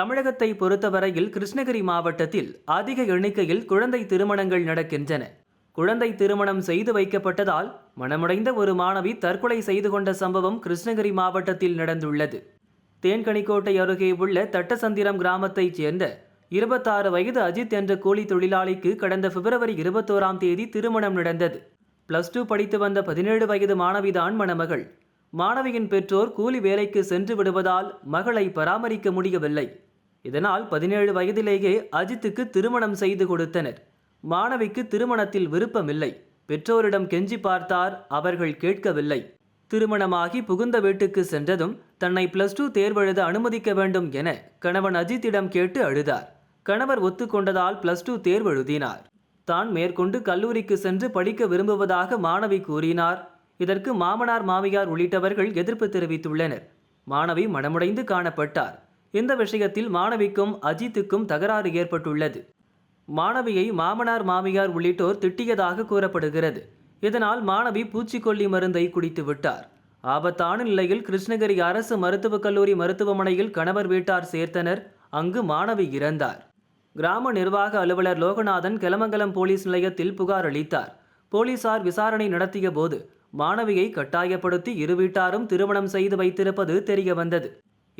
தமிழகத்தை பொறுத்தவரையில் கிருஷ்ணகிரி மாவட்டத்தில் அதிக எண்ணிக்கையில் குழந்தை திருமணங்கள் நடக்கின்றன. குழந்தை திருமணம் செய்து வைக்கப்பட்டதால் மனமுடைந்த ஒரு மாணவி தற்கொலை செய்து கொண்ட சம்பவம் கிருஷ்ணகிரி மாவட்டத்தில் நடந்துள்ளது. தேன்கனிக்கோட்டை அருகே உள்ள தட்டசந்திரம் கிராமத்தைச் சேர்ந்த இருபத்தாறு வயது அஜித் என்ற கூலி தொழிலாளிக்கு கடந்த பிப்ரவரி இருபத்தோராம் தேதி திருமணம் நடந்தது. பிளஸ் டூ படித்து வந்த பதினேழு வயது மாணவிதான் மணமகள். மாணவியின் பெற்றோர் கூலி வேலைக்கு சென்று விடுவதால் மகளை பராமரிக்க முடியவில்லை. இதனால் பதினேழு வயதிலேயே அஜித்துக்கு திருமணம் செய்து கொடுத்தனர். மாணவிக்கு திருமணத்தில் விருப்பமில்லை. பெற்றோரிடம் கெஞ்சி பார்த்தார் அவர்கள் கேட்கவில்லை. திருமணமாகி புகுந்த வீட்டுக்கு சென்றதும் தன்னை பிளஸ் டூ தேர்வெழுத அனுமதிக்க வேண்டும் என கணவன் அஜித்திடம் கேட்டு அழுதார். கணவர் ஒத்துக்கொண்டதால் பிளஸ் டூ தேர்வெழுதினார். தான் மேற்கொண்டு கல்லூரிக்கு சென்று படிக்க விரும்புவதாக மாணவி கூறினார். இதற்கு மாமனார் மாமியார் உள்ளிட்டவர்கள் எதிர்ப்பு தெரிவித்துள்ளனர். மாணவி மனமுடைந்து காணப்பட்டார். இந்த விஷயத்தில் மாணவிக்கும் அஜித்துக்கும் தகராறு ஏற்பட்டுள்ளது. மாணவியை மாமனார் மாமியார் உள்ளிட்டோர் திட்டியதாக கூறப்படுகிறது. இதனால் மாணவி பூச்சிக்கொல்லி மருந்தை குடித்து விட்டார். ஆபத்தான நிலையில் கிருஷ்ணகிரி அரசு மருத்துவக் கல்லூரி மருத்துவமனையில் கணவர் வீட்டார் சேர்த்தனர். அங்கு மாணவி இறந்தார். கிராம நிர்வாக அலுவலர் லோகநாதன் கெலமங்கலம் போலீஸ் நிலையத்தில் புகார் அளித்தார். போலீசார் விசாரணை நடத்திய போது மாணவியை கட்டாயப்படுத்தி இரு வீட்டாரும் திருமணம் செய்து வைத்திருப்பது தெரிய வந்தது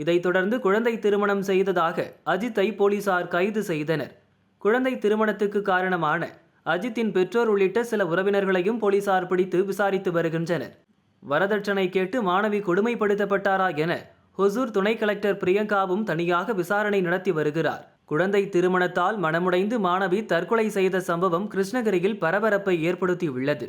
இதைத் தொடர்ந்து குழந்தை திருமணம் செய்ததாக அஜித்தை போலீசார் கைது செய்தனர். குழந்தை திருமணத்துக்கு காரணமான அஜித்தின் பெற்றோர் உள்ளிட்ட சில உறவினர்களையும் போலீசார் பிடித்து விசாரித்து வருகின்றனர். வரதட்சணை கேட்டு மாணவி கொடுமைப்படுத்தப்பட்டாரா என ஹொசூர் துணை கலெக்டர் பிரியங்காவும் தனியாக விசாரணை நடத்தி வருகிறார். குழந்தை திருமணத்தால் மனமுடைந்து மாணவி தற்கொலை செய்த சம்பவம் கிருஷ்ணகிரியில் பரபரப்பை ஏற்படுத்தியுள்ளது.